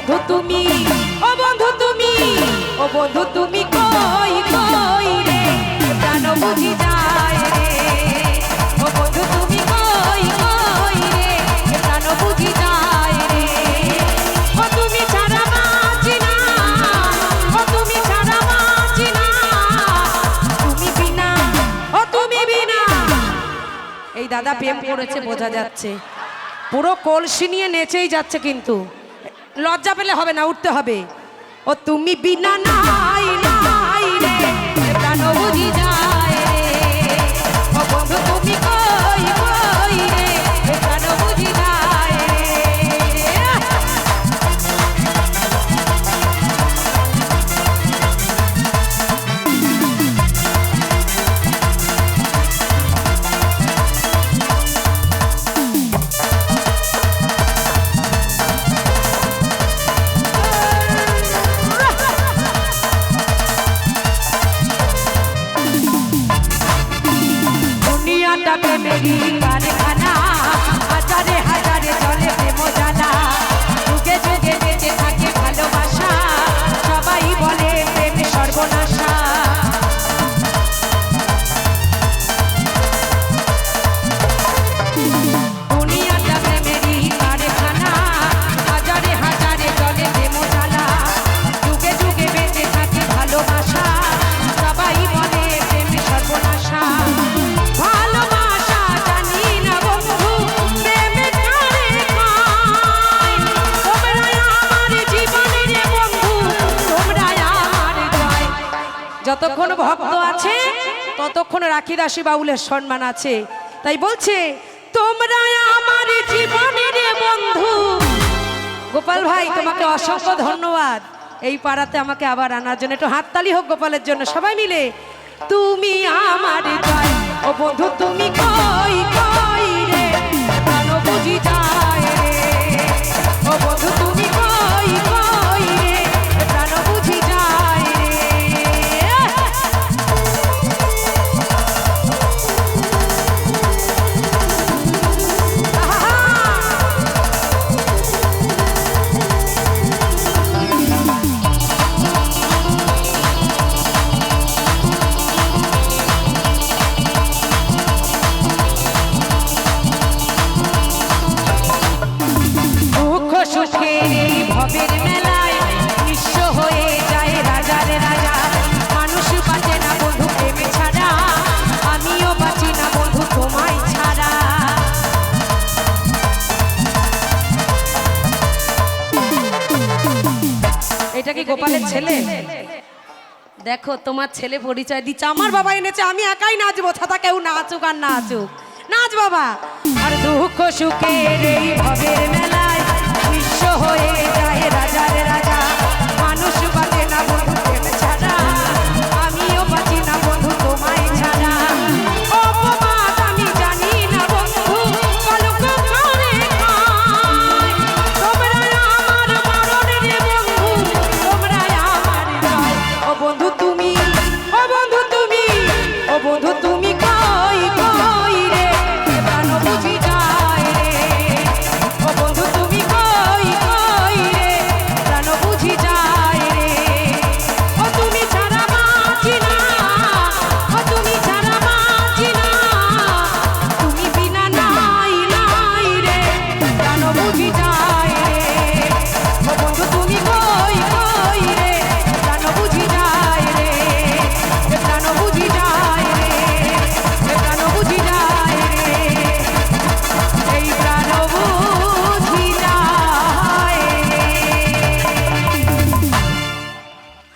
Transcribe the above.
বন্ধু তুমি? ও বন্ধু তুমি? ও বন্ধু তুমি কই কই রে? জান বুঝি যায় রে? ও বন্ধু তুমি কই কই রে? জান বুঝি যায় রে? ও তুমি ছাড়া বাঁচি না। ও তুমি ছাড়া বাঁচি না। তুমি বিনা। ও তুমি বিনা। এই দাদা প্রেম করেছে, বোঝা যাচ্ছে। পুরো কলসি নিয়ে নেচেই যাচ্ছে কিন্তু। লজ্জা পেলে হবে না উঠতে হবে। ও তুমি বিনা নাই নাই রে প্রাণ বুঝি দুনিয়াটা প্রেমেরই যতক্ষণ ভক্ত আছে ততক্ষণ রাখি দাসী বাউলের সম্মান আছে। তাই বলছে তোমরা আমার জীবনের বন্ধু। গোপাল ভাই তোমাকে অসংখ্য ধন্যবাদ। এই পাড়াতে আমাকে আবার আনার জন্য একটু হাততালি হোক গোপালের জন্য। সবাই মিলে তুমি আমার ও বন্ধু তুমি কই? এটা কি গোপালের ছেলে? দেখো, তোমার ছেলে পরিচয় দিচ্ছে। আমার বাবা এনেছে, আমি একাই নাচবো, ছাতা কেউ নাচুক আর নাচুক। নাচ বাবা। আর দুঃখ সুখের এই মেলা